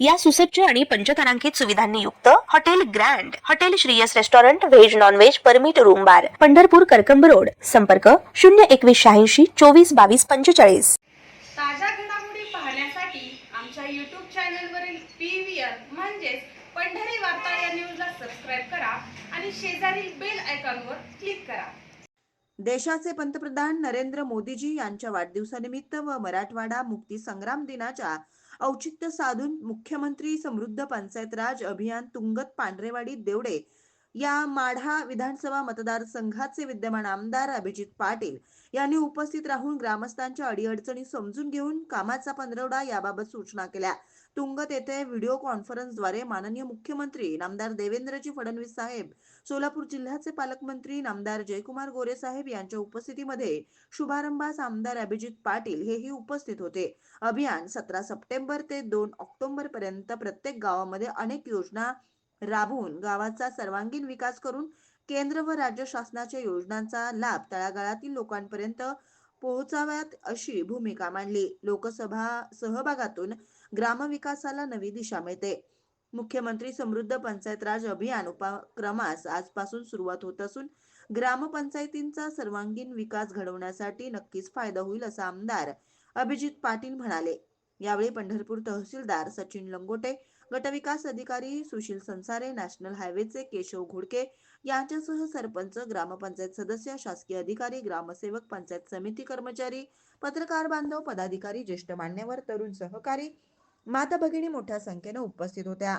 या सुसज्ज आणि पंचतारांकित सुविधांनी युक्त hotel grand hotel Shriyas restaurant veg non veg permit room bar Pandharpur Karkamb road. संपर्क शून्य एकवीस शहाऐंशी चोवीस बावीस पंचेचाळीस. ताज्या घडामोडी पाहण्यासाठी आमच्या यूट्यूब चॅनलवरील पी व्ही आर म्हणजेच पंढरी वार्ता या न्यूजला सबस्क्राईब करा आणि शेजारील बेल आयकॉनवर क्लिक करा. देशाचे पंतप्रधान नरेंद्र मोदीजी यांच्या वाढदिवसानिमित्त व मराठवाडा मुक्ती संग्राम दिनाच्या औचित्य साधून मुख्यमंत्री समृद्ध पंचायत राज अभियान तुंगत पांढरेवाडी देवडे या माढा विधानसभा मतदारसंघाचे विद्यमान आमदार अभिजित पाटील यांनी उपस्थित राहून ग्रामस्थांच्या अडीअडचणी समजून घेऊन कामाचा पंधरवडा याबाबत सूचना केल्या. तुंगत येथे व्हिडिओ कॉन्फरन्सद्वारे माननीय मुख्यमंत्री नामदार देवेंद्रजी फडणवीस साहेब सोलापूर जिल्ह्याचे पालकमंत्री नामदार जयकुमार गोरे साहेब यांच्या उपस्थितीमध्ये शुभारंभास आमदार अभिजित पाटील हेही उपस्थित होते. अभियान सतरा सप्टेंबर ते दोन ऑक्टोबर पर्यंत प्रत्येक गावामध्ये अनेक योजना राबवून गावाचा सर्वांगीण विकास करून केंद्र व राज्य शासनाच्या योजनांचा लाभ तळागाळातील लोकांपर्यंत पोहोचाव्यात अशी भूमिका मांडली. लोकसभा सहभागातून ग्रामविकासाला नवी दिशा मिळते. मुख्यमंत्री समृद्ध पंचायत राज अभियान उपक्रमास आजपासून सुरुवात होत असून ग्रामपंचायतींचा सर्वांगीण विकास घडवण्यासाठी नक्कीच फायदा होईल असं आमदार अभिजित पाटील म्हणाले. यावेळी पंढरपूर तहसीलदार सचिन लंगोटे गटविकास अधिकारी सुशील संसारे नॅशनल हायवेचे केशव घोडके यांच्यासह सरपंच ग्रामपंचायत सदस्य शासकीय अधिकारी ग्रामसेवक पंचायत समिती कर्मचारी पत्रकार बांधव पदाधिकारी ज्येष्ठ मान्यवर तरुण सहकारी माता भगिनी मोठ्या संख्येने उपस्थित होत्या.